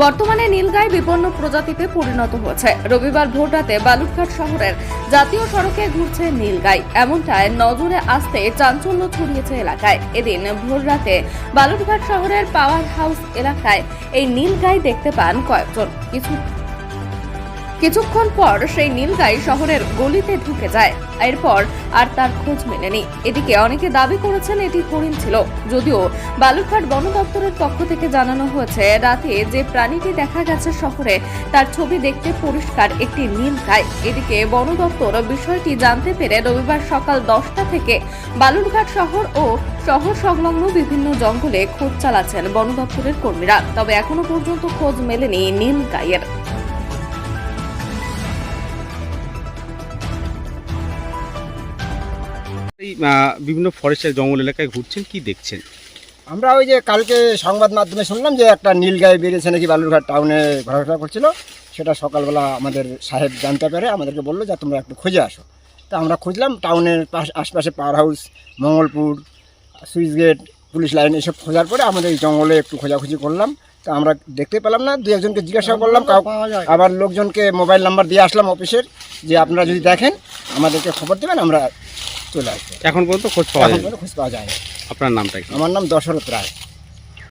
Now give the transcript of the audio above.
বর্তমানে নীলগাই বিপন্ন প্রজাতিতে পরিণত হয়েছে। রবিবার ভোটাতে বালুরঘাট শহরের জাতীয় সড়কে ঘুরছে নীলগাই। এমনটায় নজরে আসতে চাঞ্চল্য ছড়িয়েছে এলাকায়। এদিন ভোর রাতে বালুরঘাট শহরের পাওয়ার হাউস এলাকায় এই নীলগাই দেখতে পান কয়েকজন। কিছু কিছুক্ষণ পর সেই নীলগাই শহরের গলিতে ঢুকে যায়। এরপর আর তার খোঁজ মেলেনি। এদিকে অনেকে দাবি করেছেন এটি হরিণ ছিল। যদিও বালুরঘাট বন দপ্তরের পক্ষ থেকে জানানো হয়েছে, রাতে যে প্রাণীটি দেখা গেছে শহরে, তার ছবি দেখতে পরিষ্কার একটি নীলগাই। এদিকে বন দপ্তর বিষয়টি জানতে পেরে রবিবার সকাল দশটা থেকে বালুরঘাট শহর ও শহর সংলগ্ন বিভিন্ন জঙ্গলে খোঁজ চালাচ্ছেন বন দপ্তরের কর্মীরা। তবে এখনও পর্যন্ত খোঁজ মেলেনি নীলগাইয়ের। এই বিভিন্ন ফরেস্টের জঙ্গল এলাকায় ঘুরছেন কি দেখছেন? আমরা ওই যে কালকে সংবাদ মাধ্যমে শুনলাম যে একটা নীলগাই বেরিয়েছে নাকি বালুরঘাট টাউনে ঘোরাফেরা করছিল। সেটা সকালবেলা আমাদের সাহেব জানতে পারে আমাদেরকে বলল যে তোমরা একটু খুঁজে আসো। তা আমরা খুঁজলাম টাউনের পাশ আশপাশে power house Mangalpur switch gate police line এসব খোঁজার পরে আমাদের এই জঙ্গলে একটু খোঁজাখুঁজি করলাম। তা আমরা দেখতে পেলাম না দু একজনকে জিজ্ঞাসা করলাম কাউ আবার লোকজনকে মোবাইল নাম্বার দিয়ে আসলাম অফিসের যে আপনারা যদি দেখেন আমাদেরকে খবর দেবেন আমরা চলে আসবে। এখন পর্যন্ত খোঁজ পাওয়া এখন যায় খোঁজ পাওয়া আপনার নামটা কি? আমার নাম দশরথ রায়।